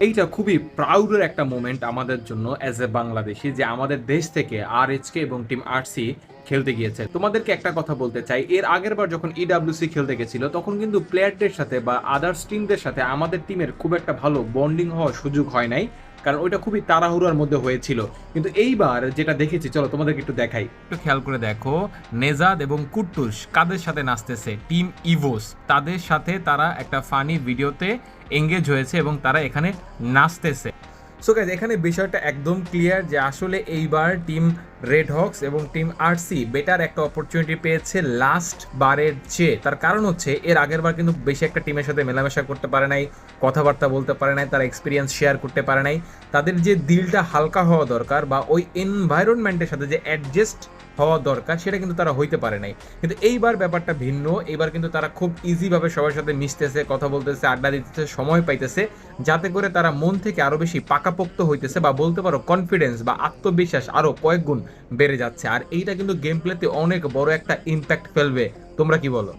এইটা খুবই প্রাউডের একটা মোমেন্ট আমাদের জন্য অ্যাজ এ বাংলাদেশি যে আমাদের দেশ থেকে আর এইচকে এবং টিম আরসি খেলতে গিয়েছে। তোমাদেরকে একটা কথা বলতে চাই, এর আগের বার যখন ইডাব্লিউসি খেলতে গেছিল, তখন কিন্তু প্লেয়ারদের সাথে বা আদার্স টিমদের সাথে আমাদের টিমের খুব একটা ভালো বন্ডিং হওয়ার সুযোগ হয় নাই। কারণ ওইটা খুবই তাড়াহুড়ার মধ্যে হয়েছিল। কিন্তু এইবার যেটা দেখেছি চলো তোমাদেরকে একটু দেখাই। একটু খেয়াল করে দেখো নেজাদ এবং কুট্টুস কাদের সাথে নাচতেছে? Team Evos. তাদের সাথে তারা একটা ফানি ভিডিওতে এঙ্গেজ হয়েছে এবং তারা এখানে নাচতেছে। সো গাইজ এখানে বিষয়টা একদম ক্লিয়ার যে আসলে এইবার টিম রেড হক্স এবং টিম আরসি বেটার একটা অপরচুনিটি পেয়েছে লাস্ট বারের চেয়ে তার কারণ হচ্ছে এর আগের বার কিন্তু বেশি একটা টিমের সাথে মেলামেশা করতে পারে নাই, কথাবার্তা বলতে পারে নাই, তারা এক্সপিরিয়েন্স শেয়ার করতে পারে নাই। তাদের যে দিলটা হালকা হওয়া দরকার বা ওই এনভায়রনমেন্টের সাথে যে অ্যাডজাস্ট হওয়া দরকার, সেটা কিন্তু তারা হইতে পারে নাই। কিন্তু এইবার ব্যাপারটা ভিন্ন এবার কিন্তু তারা খুব ইজিভাবে সবার সাথে মিশতেছে, কথা বলতেছে, আড্ডা দিতেছে, সময় পাইতেছে, যাতে করে তারা মন থেকে আরও বেশি পাকাপোক্ত হইতেছে বা বলতে পারো কনফিডেন্স বা আত্মবিশ্বাস আরও কয়েক গুণ বেড়ে যাচ্ছে। আর এইটা কিন্তু গেম প্লেতে অনেক বড় একটা ইম্প্যাক্ট ফেলবে। তোমরা কি বলো?